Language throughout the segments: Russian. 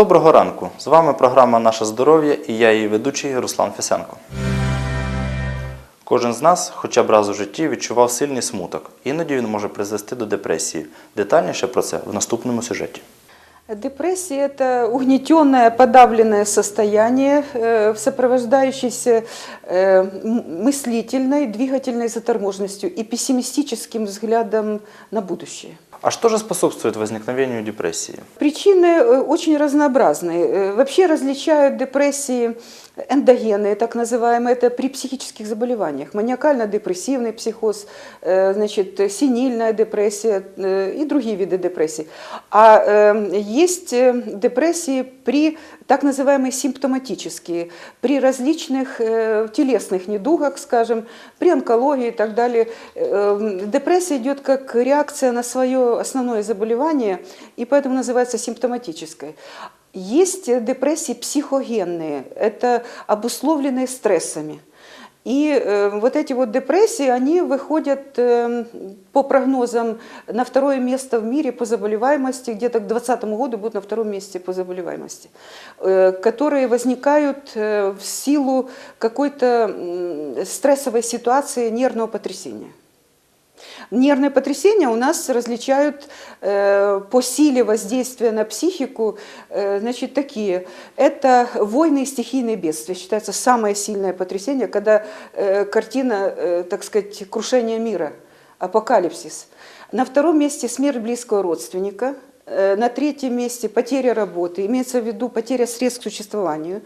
Доброго ранку! З вами програма Наше здоров'я і я її ведучий Руслан Фесенко. Кожен з нас хоча б раз у житті відчував сильний смуток. Іноді він може призвести до депресії. Детальніше про це в наступному сюжеті. Депрессия – это угнетенное, подавленное состояние, э, сопровождающееся э, м- мыслительной, двигательной заторможенностью и пессимистическим взглядом на будущее. А что же способствует возникновению депрессии? Причины э, очень разнообразные. Э, Вообще различают депрессии эндогенные, так называемые, это при психических заболеваниях. Маниакально-депрессивный психоз, э, значит, синильная депрессия и другие виды депрессий. А есть депрессии при так называемые симптоматические, при различных телесных недугах, скажем, при онкологии и так далее. Депрессия идет как реакция на свое основное заболевание, и поэтому называется симптоматической. Есть депрессии психогенные, это обусловленные стрессами. И э, вот эти вот депрессии, они выходят э, по прогнозам на второе место в мире по заболеваемости, где-то к 2020 году будут на втором месте по заболеваемости, э, которые возникают в силу какой-то стрессовой ситуации нервного потрясения. Нервные потрясения у нас различают э, по силе воздействия на психику, э, значит, такие. Это войны и стихийные бедствия. Считается самое сильное потрясение, когда э, картина, э, так сказать, крушения мира, апокалипсис. На втором месте смерть близкого родственника. Э, На третьем месте потеря работы, имеется в виду потеря средств к существованию.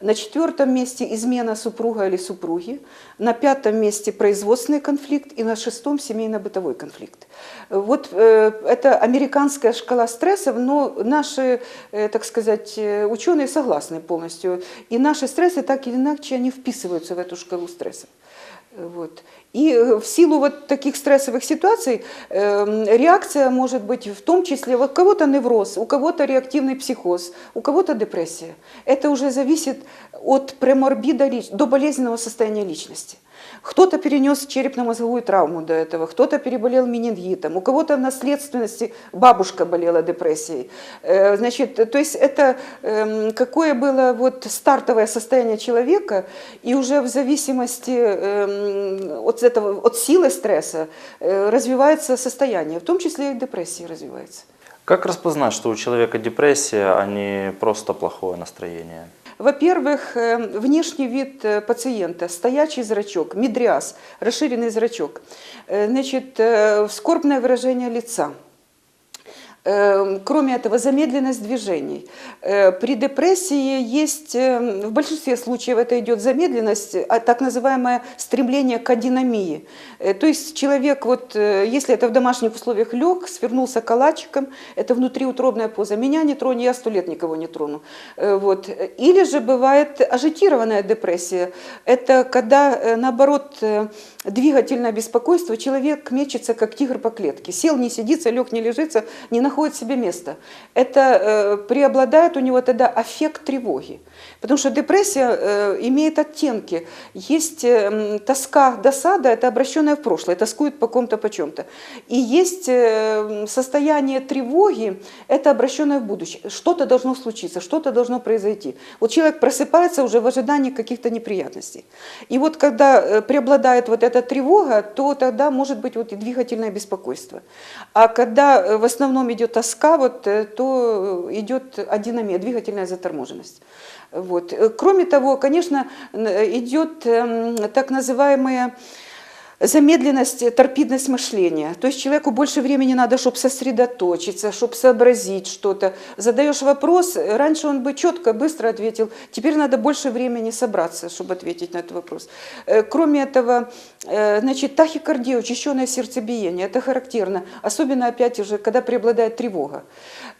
На четвертом месте измена супруга или супруги. На пятом месте производственный конфликт. И на шестом семейно-бытовой конфликт. Вот э, это американская шкала стрессов, но наши, э, так сказать, ученые согласны полностью. И наши стрессы так или иначе они вписываются в эту шкалу стрессов. Вот. И э, в силу вот таких стрессовых ситуаций эм, реакция может быть в том числе, вот у кого-то невроз, у кого-то реактивный психоз, у кого-то депрессия. Это уже зависит от преморбида до болезненного состояния личности. Кто-то перенес черепно-мозговую травму до этого, кто-то переболел менингитом, у кого-то в наследственности бабушка болела депрессией. Э, Значит, то есть это эм, какое было вот стартовое состояние человека, и уже в зависимости эм, от, этого, от силы стресса э, развивается состояние, в том числе и депрессия развивается. Как распознать, что у человека депрессия, а не просто плохое настроение? Во-первых, э, внешний вид э, пациента, стоячий зрачок, мидриаз, расширенный зрачок, Э, значит, скорбное выражение лица. Э, Кроме этого, замедленность движений. Э, При депрессии есть, э, в большинстве случаев это идет замедленность, а так называемое стремление к адинамии. Э, То есть человек, вот, э, если это в домашних условиях лег, свернулся калачиком, это внутриутробная поза. Меня не тронь, я сто лет никого не трону. Вот. Или же бывает ажитированная депрессия. Это когда, наоборот, двигательное беспокойство, человек мечется, как тигр по клетке. Сел, не сидится, лег, не лежится, не находит себе места. Это э, преобладает у него тогда аффект тревоги. Потому что депрессия э, имеет оттенки. Есть э, тоска, досада, это обращенное в прошлое, тоскует по ком-то, по чем-то. И есть э, состояние тревоги, это обращенное в будущее. Что-то должно случиться, что-то должно произойти. Вот человек просыпается уже в ожидании каких-то неприятностей. И вот когда э, преобладает вот эта тревога, то тогда может быть вот и двигательное беспокойство. А когда э, в основном идет тоска, вот, э, то э, идет адинамия, двигательная заторможенность. Вот. Кроме того, конечно, идет эм, так называемые замедленность, торпидность мышления. То есть человеку больше времени надо, чтобы сосредоточиться, чтобы сообразить что-то. Задаешь вопрос, раньше он бы четко, быстро ответил, теперь надо больше времени собраться, чтобы ответить на этот вопрос. Э, Кроме этого, э, значит, тахикардия, учащенное сердцебиение, это характерно, особенно опять уже, когда преобладает тревога.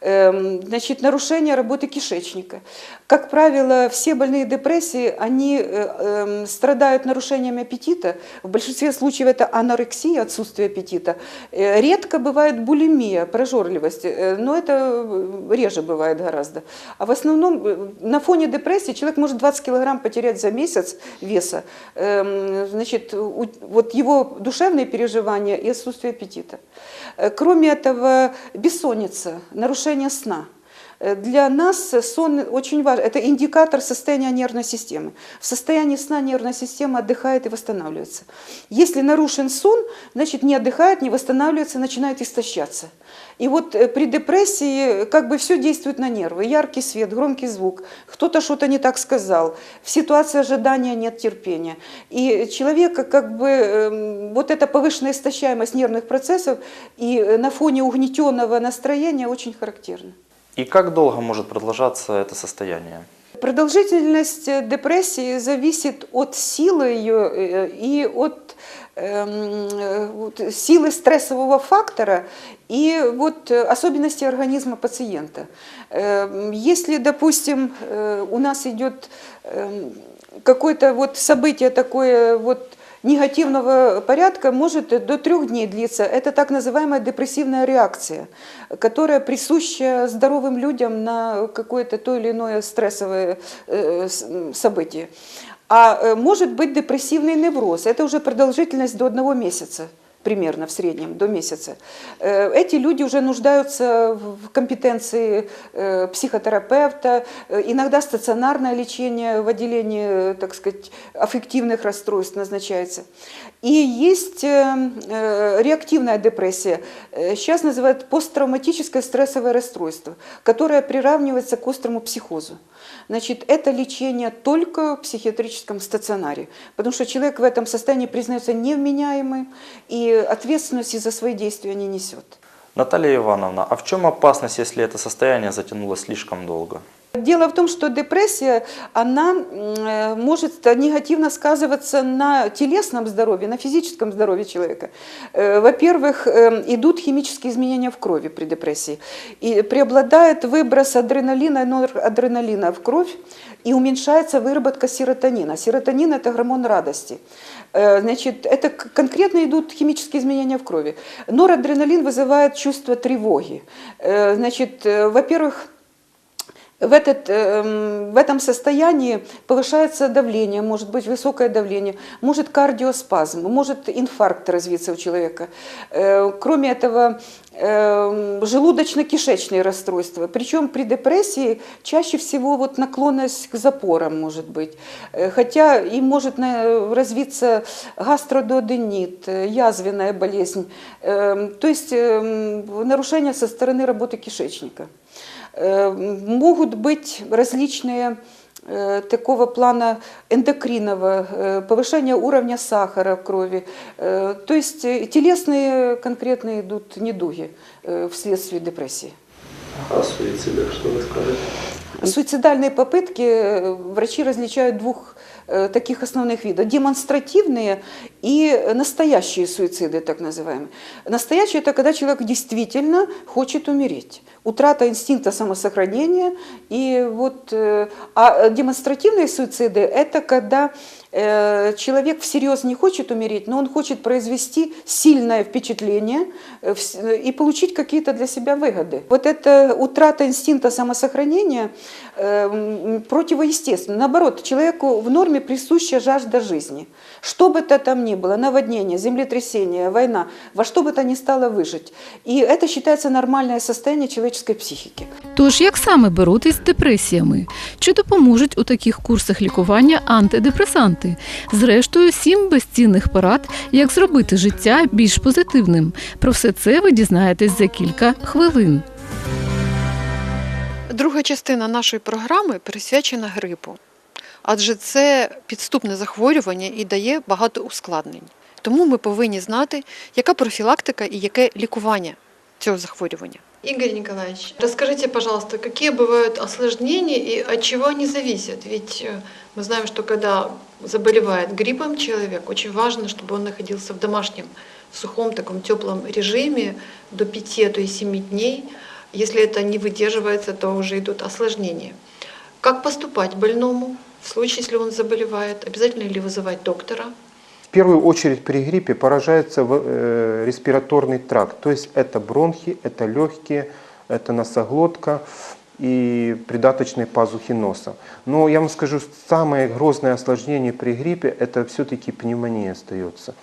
Эм, Значит, нарушение работы кишечника. Как правило, все больные депрессии, они э, эм, страдают нарушениями аппетита. В большинстве случаев это анорексия, отсутствие аппетита. Э, Редко бывает булимия, прожорливость, э, но это э, реже бывает гораздо. А в основном на фоне депрессии человек может 20 килограмм потерять за месяц веса. Эм, Значит, вот его душевные переживания и отсутствие аппетита. Кроме этого, бессонница, нарушение сна. Э, Для нас сон очень важен. Это индикатор состояния нервной системы. В состоянии сна нервная система отдыхает и восстанавливается. Если нарушен сон, значит не отдыхает, не восстанавливается, начинает истощаться. И вот э, при депрессии как бы все действует на нервы. Яркий свет, громкий звук, кто-то что-то не так сказал, в ситуации ожидания нет терпения. И человека как бы эм, вот эта повышенная истощаемость нервных процессов и э, на фоне угнетенного настроения очень характерна. И как долго может продолжаться это состояние? Продолжительность депрессии зависит от силы ее э, и от эм, силы стрессового фактора и вот особенностей организма пациента. Эм, Если, допустим, э, у нас идет эм, какое-то вот событие такое вот негативного порядка может до трех дней длиться. Это так называемая депрессивная реакция, которая присуща здоровым людям на какое-то то или иное стрессовое э, событие. А э, может быть депрессивный невроз. Это уже продолжительность до одного месяца примерно в среднем, до месяца. Э, Эти люди уже нуждаются в компетенции э, психотерапевта, Э, иногда стационарное лечение в отделении, так сказать, аффективных расстройств назначается. И есть реактивная депрессия, сейчас называют посттравматическое стрессовое расстройство, которое приравнивается к острому психозу. Значит, это лечение только в психиатрическом стационаре, потому что человек в этом состоянии признается невменяемым и ответственности за свои действия не несет. Наталья Ивановна, а в чем опасность, если это состояние затянулось слишком долго? Дело в том, что депрессия, она э, может негативно сказываться на телесном здоровье, на физическом здоровье человека. Э, Во-первых, э, идут химические изменения в крови при депрессии. И преобладает выброс адреналина и норадреналина в кровь, и уменьшается выработка серотонина. Серотонин – это гормон радости. Э, Значит, это конкретно идут химические изменения в крови. Норадреналин вызывает чувство тревоги. Значит, во-первых, в, этот, эм, в этом состоянии повышается давление, может быть высокое давление, может кардиоспазм, может инфаркт развиться у человека. Э, Кроме этого, эм, желудочно-кишечные расстройства. Причем при депрессии чаще всего вот наклонность к запорам может быть. Э, Хотя и может на- развиться гастродуоденит, э, язвенная болезнь, Эм, то есть нарушение со стороны работы кишечника. Могут быть различные такого плана эндокринного, повышение уровня сахара в крови. То есть э, телесные конкретно идут недуги э, вследствие депрессии. О суицидах что вы скажете? Суицидальные попытки э, врачи различают двух таких основных видов. Демонстративные и настоящие суициды, так называемые. Настоящие – это когда человек действительно хочет умереть. Утрата инстинкта самосохранения. И вот, э, а демонстративные суициды – это когда э, человек всерьез не хочет умереть, но он хочет произвести сильное впечатление э, вс- и получить какие-то для себя выгоды. Вот эта утрата инстинкта самосохранения э, противоестественна. Наоборот, человеку в норме присуща жажда жизни. Что бы то там ни было, наводнение, землетрясение, война, во что бы то ни стало выжить. И это считается нормальное состояние человеческой психики. Тож як саме боротись з депресіями? Чи допоможуть у таких курсах лікування антидепресанти? Зрештою, сім безцінних порад, як зробити життя більш позитивним. Про все це ви дізнаєтесь за кілька хвилин. Друга частина нашої програми присвячена грипу, адже це підступне захворювання і дає багато ускладнень. Тому ми повинні знати, яка профілактика і яке лікування цього захворювання. Игорь Николаевич, расскажите, пожалуйста, какие бывают осложнения и от чего они зависят? Ведь э, мы знаем, что когда заболевает гриппом человек, очень важно, чтобы он находился в домашнем, в сухом таком теплом режиме до 5, а то и 7 дней. Если это не выдерживается, то уже идут осложнения. Как поступать больному в случае, если он заболевает? Обязательно ли вызывать доктора? Первую очередь при гриппе поражается э, респираторный тракт, то есть это бронхи, это легкие, это носоглотка и придаточные пазухи носа. Но я вам скажу, самое грозное осложнение при гриппе это все-таки пневмония остается.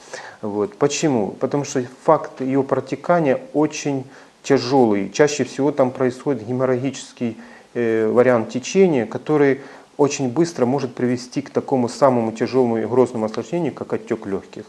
Вот. Почему? Потому что факт ее протекания очень тяжелый. Чаще всего там происходит геморрагический э, вариант течения, который очень быстро может привести к такому самому тяжелому и грозному осложнению, как отек легких.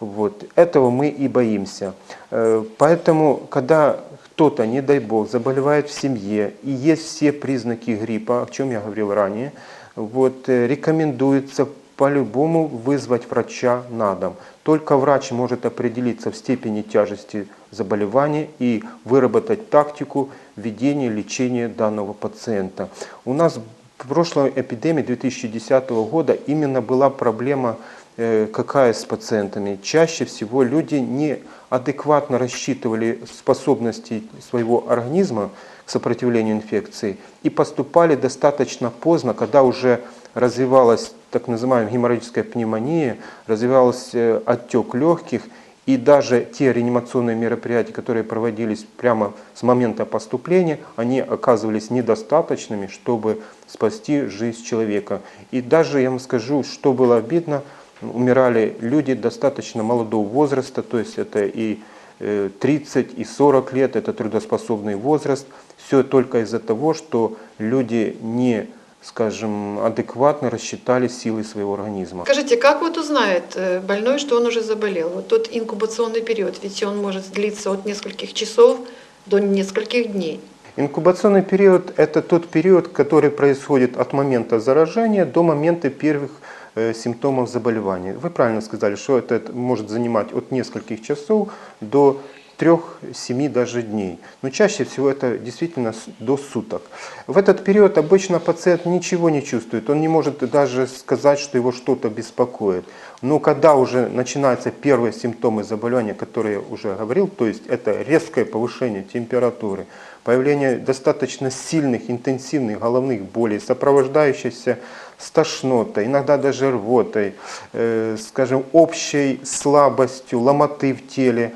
Вот. Этого мы и боимся. Э, Поэтому, когда кто-то, не дай бог, заболевает в семье и есть все признаки гриппа, о чем я говорил ранее, вот, э, рекомендуется по-любому вызвать врача на дом. Только врач может определиться в степени тяжести заболевания и выработать тактику ведения лечения данного пациента. У нас в прошлой эпидемии 2010 года именно была проблема э, какая с пациентами. Чаще всего люди неадекватно рассчитывали способности своего организма к сопротивлению инфекции и поступали достаточно поздно, когда уже развивалась так называемая геморрагическая пневмония, развивался э, отек легких, и даже те реанимационные мероприятия, которые проводились прямо с момента поступления, они оказывались недостаточными, чтобы спасти жизнь человека. И даже, я вам скажу, что было обидно, умирали люди достаточно молодого возраста, то есть это и э, 30, и 40 лет, это трудоспособный возраст. Все только из-за того, что люди не, скажем, адекватно рассчитали силы своего организма. Скажите, как вот узнает э, больной, что он уже заболел? Вот тот инкубационный период, ведь он может длиться от нескольких часов до нескольких дней. Инкубационный период – это тот период, который происходит от момента заражения до момента первых э, симптомов заболевания. Вы правильно сказали, что это может занимать от нескольких часов до трех-семи даже дней. Но чаще всего это действительно до суток. В этот период обычно пациент ничего не чувствует, он не может даже сказать, что его что-то беспокоит. Но когда уже начинаются первые симптомы заболевания, которые я уже говорил, то есть это резкое повышение температуры, появление достаточно сильных, интенсивных головных болей, сопровождающихся с тошнотой, иногда даже рвотой, э, скажем, общей слабостью, ломоты в теле,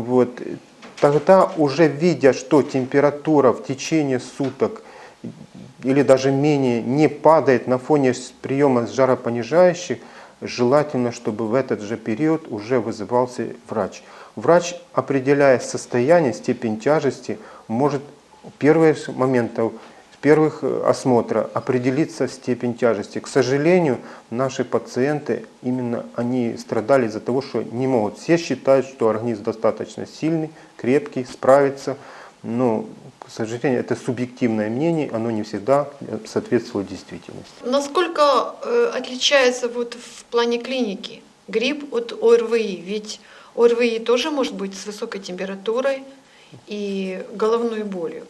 вот, тогда уже видя, что температура в течение суток или даже менее не падает на фоне приема жаропонижающих, желательно, чтобы в этот же период уже вызывался врач. Врач, определяя состояние, степень тяжести, может первые с моментов, первых э, осмотра определиться степень тяжести. К сожалению, наши пациенты, именно они страдали из-за того, что не могут. Все считают, что организм достаточно сильный, крепкий, справится, но, к сожалению, это субъективное мнение, оно не всегда э, соответствует действительности. Насколько э, отличается вот в плане клиники грипп от ОРВИ? Ведь ОРВИ тоже может быть с высокой температурой и головной болью.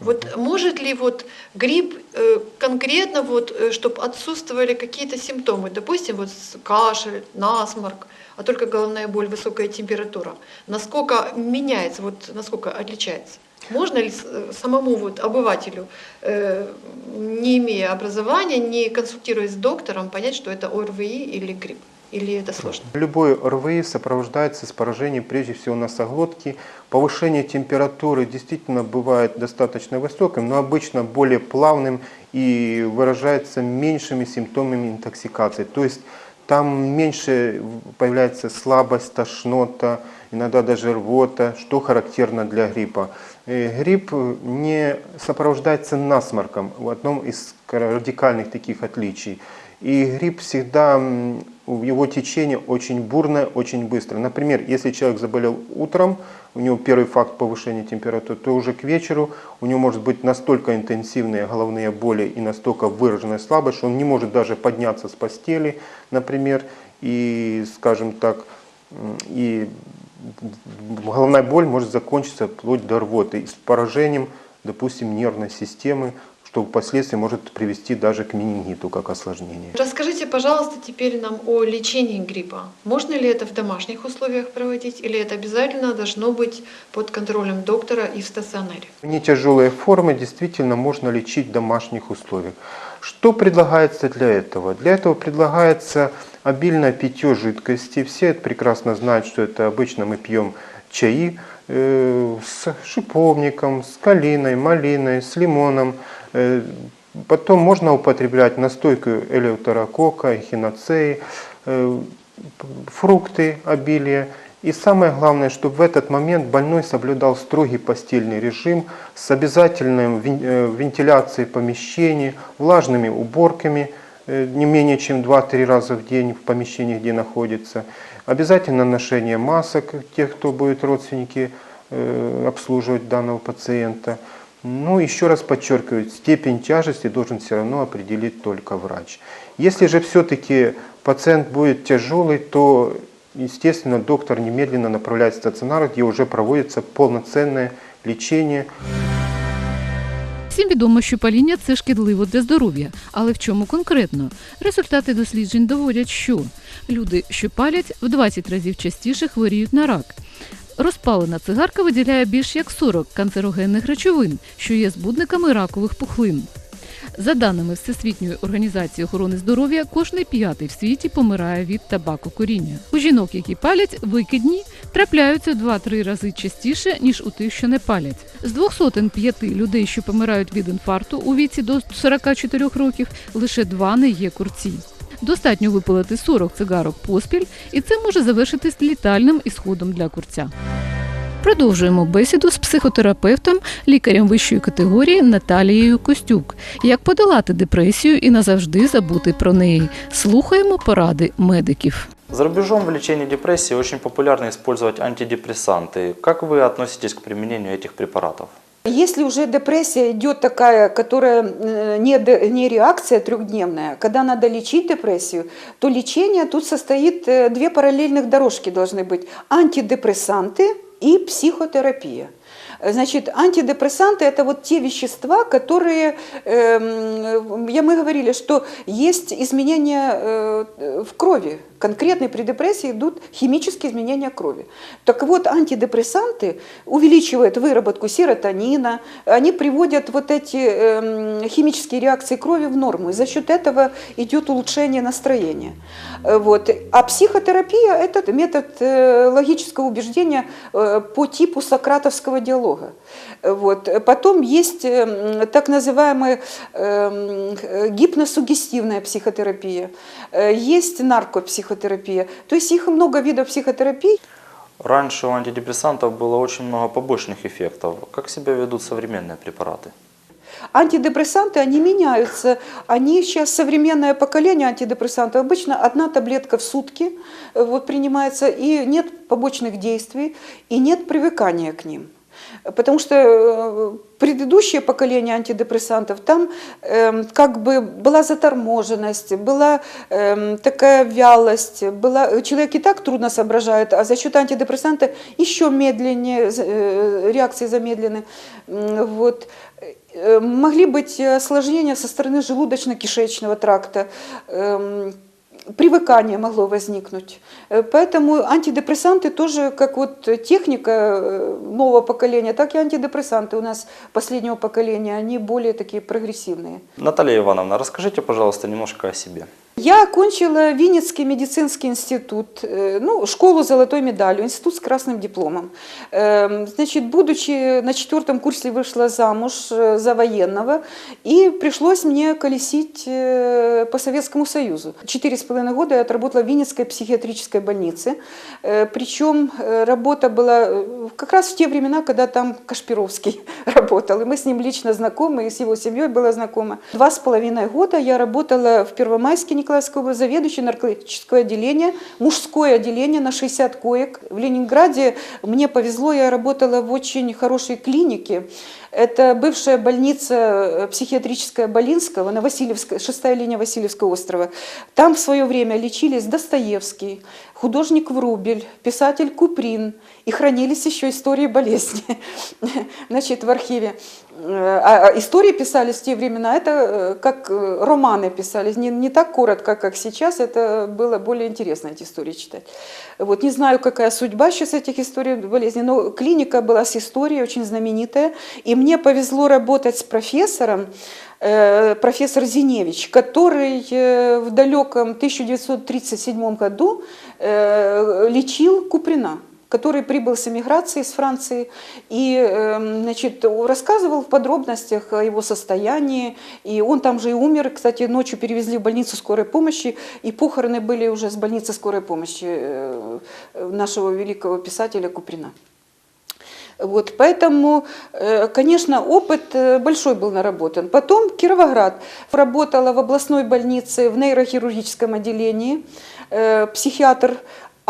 Вот может ли вот грипп э, конкретно вот, чтобы отсутствовали какие-то симптомы, допустим, вот кашель, насморк, а только головная боль, высокая температура, насколько меняется, вот насколько отличается? Можно ли э, самому вот обывателю, э, не имея образования, не консультируясь с доктором, понять, что это ОРВИ или грипп? Или это сложно? Любой РВИ сопровождается с поражением прежде всего носоглотки. Повышение температуры действительно бывает достаточно высоким, но обычно более плавным и выражается меньшими симптомами интоксикации. То есть там меньше появляется слабость, тошнота, иногда даже рвота, что характерно для гриппа. Э, Грипп не сопровождается насморком в одном из радикальных таких отличий. И грипп всегда, его течение очень бурное, очень быстро. Например, если человек заболел утром, у него первый факт повышения температуры, то уже к вечеру у него может быть настолько интенсивные головные боли и настолько выраженная слабость, что он не может даже подняться с постели, например, и, скажем так, и головная боль может закончиться вплоть до рвоты с поражением, допустим, нервной системы, что впоследствии может привести даже к менингиту как осложнение. Расскажите, пожалуйста, теперь нам о лечении гриппа. Можно ли это в домашних условиях проводить, или это обязательно должно быть под контролем доктора и в стационаре? Не тяжелые формы действительно можно лечить в домашних условиях. Что предлагается для этого? Для этого предлагается обильное питье жидкости. Все это прекрасно знают, что это обычно мы пьем чаи с шиповником, с калиной, малиной, с лимоном. Э, Потом можно употреблять настойку элеутерокока, эхиноцеи, э, фрукты обилие, И самое главное, чтобы в этот момент больной соблюдал строгий постельный режим с обязательной вен- э, вентиляцией помещений, влажными уборками э, не менее чем 2-3 раза в день в помещении, где находится. Обязательно ношение масок тех, кто будет родственники э, обслуживать данного пациента. Ну, еще раз подчеркиваю, степень тяжести должен все равно определить только врач. Если же все-таки пациент будет тяжелый, то, естественно, доктор немедленно направляет в стационар, где уже проводится полноценное лечение. Всім відомо, що паління це шкідливо для здоров'я, але в чому конкретно? Результати досліджень доводять, що люди, що палять, в 20 разів частіше хворіють на рак. Розпалена цигарка виділяє більш як 40 канцерогенних речовин, що є збудниками ракових пухлин. За даними Всесвітньої організації охорони здоров'я, кожний п'ятий в світі помирає від табакокуріння. У жінок, які палять, викидні трапляються в 2-3 рази частіше, ніж у тих, що не палять. З 205 людей, що помирають від інфаркту у віці до 44 років, лише два не є курці. Достатньо випалити 40 цигарок поспіль, і це може завершитись літальним ісходом для курця. Продовжуємо бесіду з психотерапевтом, лікарем вищої категорії Наталією Костюк. Як подолати депресію і назавжди забути про неї. Слухаємо поради медиків. За рубежом в лечении депрессии очень популярно использовать антидепрессанты. Как вы относитесь к применению этих препаратов? Если уже депрессия идет такая, которая э, не, де- не реакция трехдневная, когда надо лечить депрессию, то лечение тут состоит, э, две параллельных дорожки должны быть. Антидепрессанты и психотерапия. Э, Значит, антидепрессанты это вот те вещества, которые, эм, я, мы говорили, что есть изменения э, в крови. Конкретно при депрессии идут химические изменения крови. Так вот, антидепрессанты увеличивают выработку серотонина, они приводят вот эти эм, химические реакции крови в норму, и за счет этого идет улучшение настроения. Э, Вот. А психотерапия – это метод логического убеждения по типу сократовского диалога. Э, Вот. Потом есть эм, так называемая эм, э, гипносугестивная психотерапия, Э, есть наркопсихотерапия. То есть их много видов психотерапии. Раньше у антидепрессантов было очень много побочных эффектов. Как себя ведут современные препараты? Антидепрессанты, они меняются. Они сейчас, современное поколение антидепрессантов, обычно одна таблетка в сутки э, вот, принимается, и нет побочных действий, и нет привыкания к ним. Потому что э, предыдущее поколение антидепрессантов, там эм, как бы была заторможенность, была эм, такая вялость, была, человек и так трудно соображает, а за счет антидепрессанта еще медленнее, э, реакции замедлены. Вот. Э, Могли быть осложнения со стороны желудочно-кишечного тракта, эм, привыкание могло возникнуть. Э, Поэтому антидепрессанты тоже, как вот техника э, нового поколения, так и антидепрессанты у нас последнего поколения, они более такие прогрессивные. Наталья Ивановна, расскажите, пожалуйста, немножко о себе. Я окончила Винницкий медицинский институт, э, ну, школу с золотой медалью, институт с красным дипломом. Эм, Значит, будучи на четвертом курсе вышла замуж э, за военного, и пришлось мне колесить э, по Советскому Союзу. Четыре с половиной года я отработала в Винницкой психиатрической больнице, причем работа была как раз в те времена, когда там Кашпировский работал, и мы с ним лично знакомы, и с его семьей была знакома. Два с половиной года я работала в Первомайске Николаевской области, заведующей наркологического отделения, мужское отделение на 60 коек. В Ленинграде мне повезло, я работала в очень хорошей клинике. Это бывшая больница э, психиатрическая Болинского на Васильевской, шестая линия Васильевского острова. Там в свое время лечились Достоевский, художник Врубель, писатель Куприн. И хранились еще истории болезни значит, в архиве. Э, А а истории писались в те времена, это э, как э, романы писались, не, не так коротко, как сейчас, это было более интересно эти истории читать. Вот, не знаю, какая судьба сейчас этих историй болезни, но клиника была с историей очень знаменитая, и мне повезло работать с профессором, профессор Зиневич, который в далеком 1937 году лечил Куприна. Который прибыл с эмиграции из Франции и эм, значит, рассказывал в подробностях о его состоянии. И он там же и умер. Кстати, ночью перевезли в больницу скорой помощи, и похороны были уже с больницы скорой помощи э, нашего великого писателя Куприна. Вот, поэтому, э, конечно, опыт э, большой был наработан. Потом Кировоград. Работала в областной больнице в нейрохирургическом отделении, психиатр.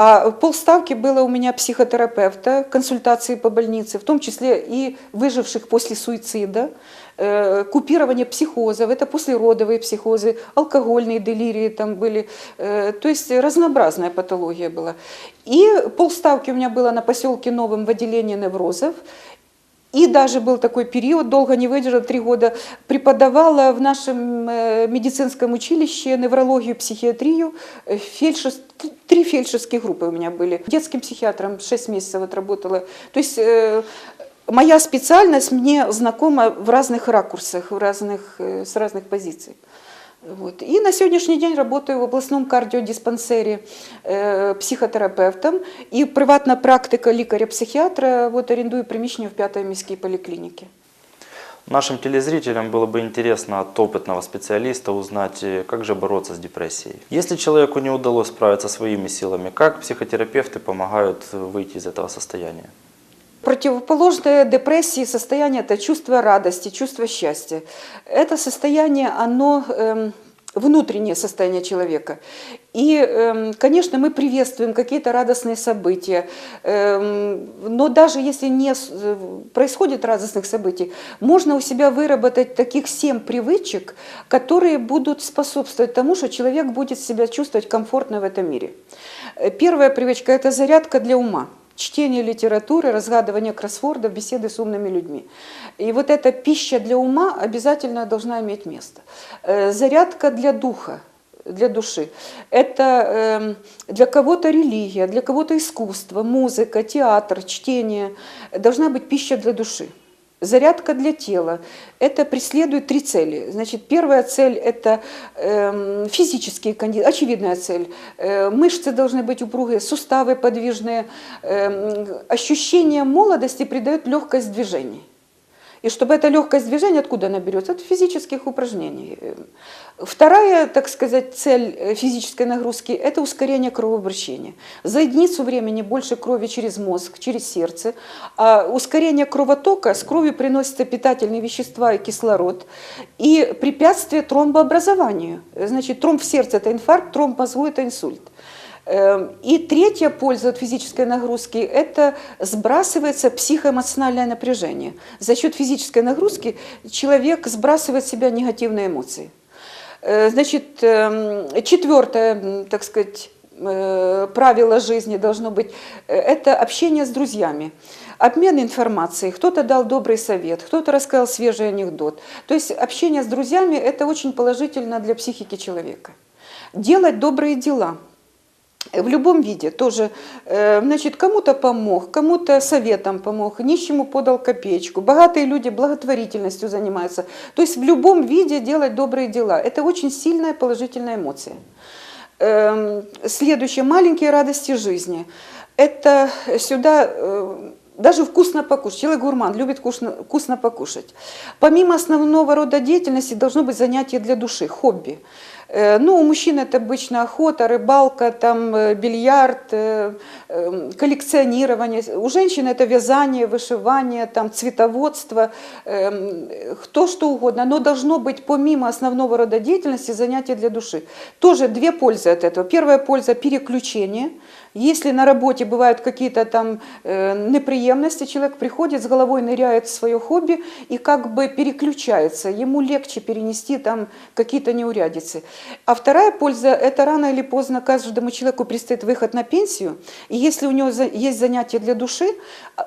А полставки было у меня психотерапевта, консультации по больнице, в том числе и выживших после суицида, э, купирование психозов, это послеродовые психозы, алкогольные делирии там были, э, то есть разнообразная патология была. И полставки у меня было на поселке Новом в отделении неврозов, и даже был такой период, долго не выдержала, три года, преподавала в нашем э, медицинском училище неврологию, психиатрию, э, фельдшер, три фельдшерские группы у меня были. Детским психиатром 6 месяцев отработала. То есть э, моя специальность мне знакома в разных ракурсах, в разных, с разных позиций. Вот. И на сегодняшний день работаю в областном кардиодиспансере э, психотерапевтом и приватна практика лікаря-психіатра, вот орендую приміщення в п'ятій міській поліклініці. Нашим телезрителям было бы интересно от опытного специалиста узнать, э, как же бороться с депрессией. Если человеку не удалось справиться своими силами, как психотерапевты помогают э, выйти из этого состояния? Противоположное депрессии состояние – это чувство радости, чувство счастья. Это состояние, оно эм, внутреннее состояние человека. И, эм, конечно, мы приветствуем какие-то радостные события, эм, но даже если не э, происходит радостных событий, можно у себя выработать таких семь привычек, которые будут способствовать тому, что человек будет себя чувствовать комфортно в этом мире. Э, Первая привычка – это зарядка для ума чтение литературы, разгадывание кроссвордов, беседы с умными людьми. И вот эта пища для ума обязательно должна иметь место. Э, Зарядка для духа, для души. Это эм, для кого-то религия, для кого-то искусство, музыка, театр, чтение. Должна быть пища для души. Зарядка для тела. Это преследует три цели. Значит, первая цель – это эм, физические кондиции, очевидная цель. Э, мышцы должны быть упругие, суставы подвижные. Эм, ощущение молодости придает легкость движений. И чтобы эта легкость движения, откуда она берется? От физических упражнений. Вторая, так сказать, цель э, физической нагрузки – это ускорение кровообращения. За единицу времени больше крови через мозг, через сердце. А ускорение кровотока с кровью приносятся питательные вещества и кислород. И препятствие тромбообразованию. Значит, тромб в сердце – это инфаркт, тромб в мозгу – это инсульт. Эм, И третья польза от физической нагрузки – это сбрасывается психоэмоциональное напряжение. За счет физической нагрузки человек сбрасывает с себя негативные эмоции. Э, Значит, эм, четвертое, так сказать, э, правило жизни должно быть э, – это общение с друзьями. Обмен информацией. Кто-то дал добрый совет, кто-то рассказал свежий анекдот. То есть общение с друзьями – это очень положительно для психики человека. Делать добрые дела – в любом виде тоже, э, значит, кому-то помог, кому-то советом помог, нищему подал копеечку. Богатые люди благотворительностью занимаются. То есть в любом виде делать добрые дела. Это очень сильная положительная эмоция. Эм, Следующее, маленькие радости жизни. Это сюда э, даже вкусно покушать. Человек гурман, любит вкусно, вкусно покушать. Помимо основного рода деятельности должно быть занятие для души, хобби. Э, Ну, у мужчин это обычно охота, рыбалка, там, э, бильярд, э, э, коллекционирование. У женщин это вязание, вышивание, там, цветоводство, э, кто что угодно. Но должно быть помимо основного рода деятельности занятия для души. Тоже две пользы от этого. Первая польза – переключение. Если на работе бывают какие-то там э, неприемности, человек приходит, с головой ныряет в свое хобби и как бы переключается. Ему легче перенести там какие-то неурядицы. А вторая польза – это рано или поздно каждому человеку предстоит выход на пенсию. И если у него за- есть занятие для души,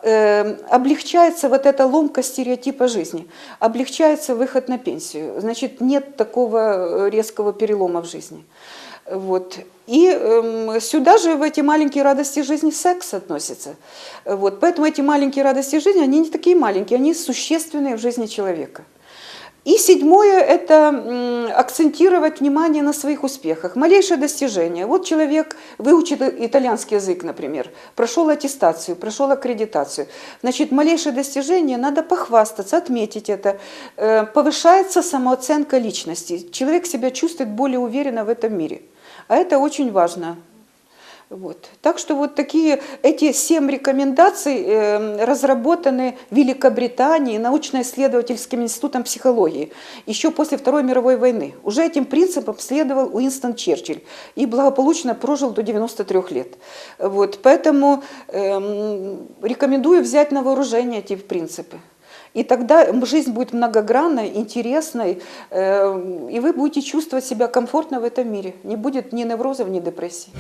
э, облегчается вот эта ломка стереотипа жизни, облегчается выход на пенсию. Значит, нет такого э, резкого перелома в жизни. Вот. И эм, сюда же в эти маленькие радости жизни секс относится. Вот. Поэтому эти маленькие радости жизни, они не такие маленькие, они существенные в жизни человека. И седьмое – это акцентировать внимание на своих успехах. Малейшее достижение. Вот человек выучит итальянский язык, например, прошел аттестацию, прошел аккредитацию. Значит, малейшее достижение надо похвастаться, отметить это. Э, Повышается самооценка личности. Человек себя чувствует более уверенно в этом мире. А это очень важно. Вот. Так что вот такие, эти семь рекомендаций э, разработаны в Великобритании научно-исследовательским институтом психологии еще после Второй мировой войны. Уже этим принципам следовал Уинстон Черчилль и благополучно прожил до 93 лет. Вот. Поэтому эм, рекомендую взять на вооружение эти принципы. И тогда жизнь будет многогранной, интересной, э, и вы будете чувствовать себя комфортно в этом мире. Не будет ни неврозов, ни депрессий.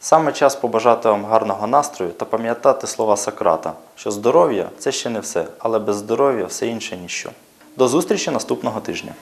Саме час побажати вам гарного настрою та пам'ятати слова Сократа, що здоров'я це ще не все, але без здоров'я все інше ніщо. До зустрічі наступного тижня.